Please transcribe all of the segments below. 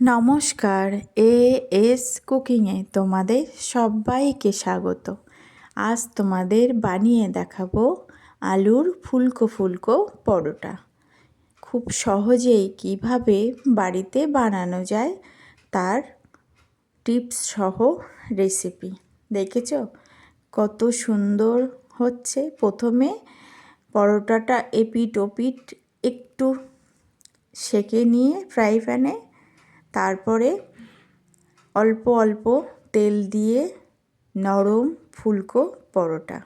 নমস্কার, A S কুকিংয়ে তোমাদের সবাইকে স্বাগত। আজ তোমাদের বানিয়ে দেখাবো আলুর ফুলকো ফুলকো পরোটা। খুব সহজেই কীভাবে বাড়িতে বানানো যায় তার টিপস সহ রেসিপি। দেখেছ? কত সুন্দর হচ্ছে। প্রথমে পরোটাটা এপিট ওপিট একটু সেকে নিয়ে ফ্রাই প্যানে তারপরে অল্প অল্প তেল দিয়ে নরম ফুলকো পরোটা।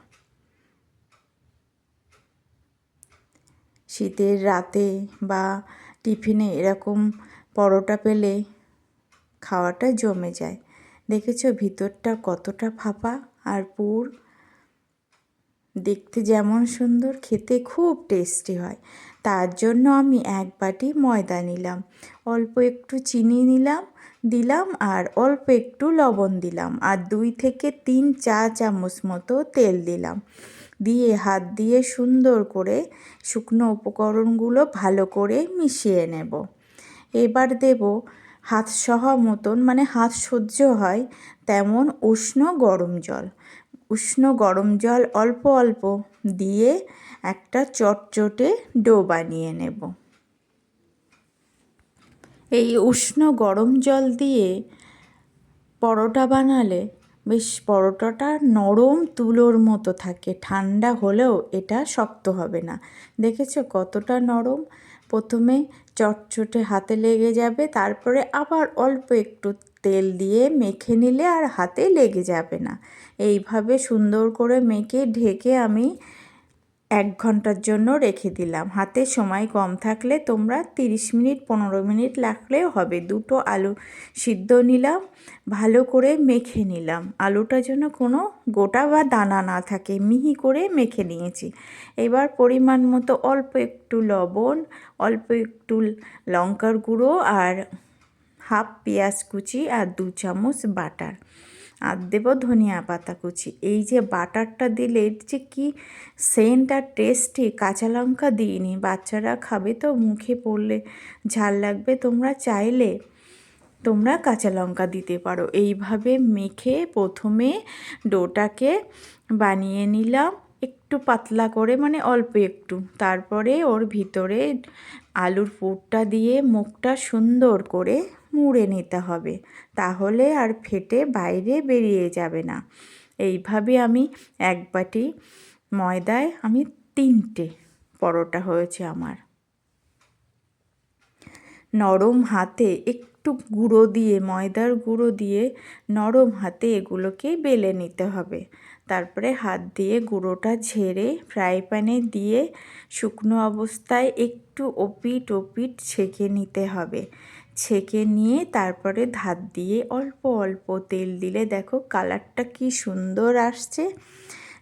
শীতের রাতে বা টিফিনে এরকম পরোটা পেলে খাওয়াটা জমে যায়। দেখেছ ভিতরটা কতটা ফাঁপা আর পুর। দেখতে যেমন সুন্দর, খেতে খুব টেস্টি হয়। তার জন্য আমি এক বাটি ময়দা নিলাম। অল্প একটু চিনি নিলাম, দিলাম আর অল্প একটু লবণ দিলাম আর দুই থেকে তিন চা চামচ মতো তেল দিলাম। দিয়ে হাত দিয়ে সুন্দর করে শুকনো উপকরণগুলো ভালো করে মিশিয়ে নেব। এবার দেব হাত সহ মতন মানে হাত সহ্য হয় তেমন উষ্ণ গরম জল। উষ্ণ গরম জল অল্প অল্প দিয়ে একটা চটচটে ডো বানিয়ে নেব। এই উষ্ণ গরম জল দিয়ে পরোটা বানালে বেশ পরোটাটা নরম তুলোর মতো থাকে, ঠান্ডা হলেও এটা শক্ত হবে না। দেখেছ কতটা নরম? প্রথমে চটচটে হাতে লেগে যাবে, তারপরে আবার অল্প একটু তেল দিয়ে মেখে নিলে আর হাতে লেগে যাবে না। এইভাবে সুন্দর করে মেখে ঢেকে আমি এক ঘণ্টার জন্য রেখে দিলাম। হাতে সময় কম থাকলে তোমরা তিরিশ মিনিট, পনেরো মিনিট লাগলেও হবে। দুটো আলু সিদ্ধ নিলাম, ভালো করে মেখে নিলাম। আলুটা যেন কোনো গোটা বা দানা না থাকে, মিহি করে মেখে নিয়েছি। এবার পরিমাণ মতো অল্প একটু লবণ, অল্প একটু লঙ্কার গুঁড়ো আর হাফ পেঁয়াজ কুচি আর দু চামচ বাটার। আর দেবো ধনিয়া পাতা কুচি। এই যে বাটারটা দিলে যে কী সেন্ট আর টেস্টি, কাঁচা লঙ্কা দিইনি, বাচ্চারা খাবে তো, মুখে পড়লে ঝাল লাগবে। তোমরা চাইলে তোমরা কাঁচা লঙ্কা দিতে পারো। এইভাবে মেখে প্রথমে ডোটাকে বানিয়ে নিলাম একটু পাতলা করে মানে অল্প একটু। তারপরে ওর ভিতরে আলুর পুরটা দিয়ে মুখটা সুন্দর করে মুড়ে নিতে হবে। তাহলে আর ফেটে বাইরে বেরিয়ে যাবে না। এইভাবে আমি এক বাটি ময়দায় আমি তিনটে পরোটা হয়েছে আমার। নরম হাতে একটু গুঁড়ো দিয়ে, ময়দার গুঁড়ো দিয়ে নরম হাতে এগুলোকে বেলে নিতে হবে। তারপরে হাত দিয়ে গুঁড়োটা ঝেড়ে ফ্রাই প্যানে দিয়ে শুকনো অবস্থায় একটু ওপিট ওপিট ছেঁকে নিতে হবে। ছেঁকে নিয়ে তারপরে ধার দিয়ে অল্প অল্প তেল দিলে দেখো কালারটা কি সুন্দর আসছে।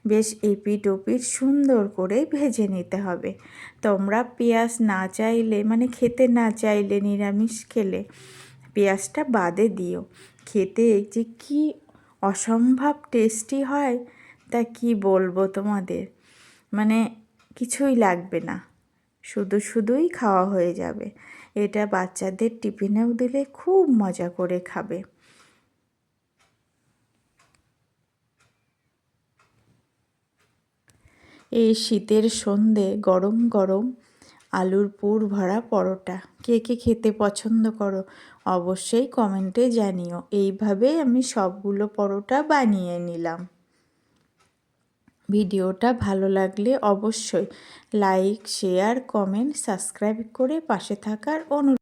বেশ এপিট ওপিট সুন্দর করে ভেজে নিতে হবে। তোমরা পেঁয়াজ না চাইলে মানে খেতে না চাইলে নিরামিষ খেলে পেঁয়াজটা বাদে দিও। খেতে যে কি অসম্ভব টেস্টি হয়, তা কি বলব তোমাদের? মানে কিছুই লাগবে না। শুধু শুধুই খাওয়া হয়ে যাবে। এটা বাচ্চাদের টিফিনেও দিলে খুব মজা করে খাবে। এই শীতের সন্ধে গরম গরম আলুর পুর ভরা পরোটা। কে কে খেতে পছন্দ করো, অবশ্যই কমেন্টে জানিও। এইভাবে আমি সবগুলো পরোটা বানিয়ে নিলাম। ভিডিওটা ভালো লাগলে অবশ্যই লাইক, শেয়ার, কমেন্ট, সাবস্ক্রাইব করে পাশে থাকার অনুরোধ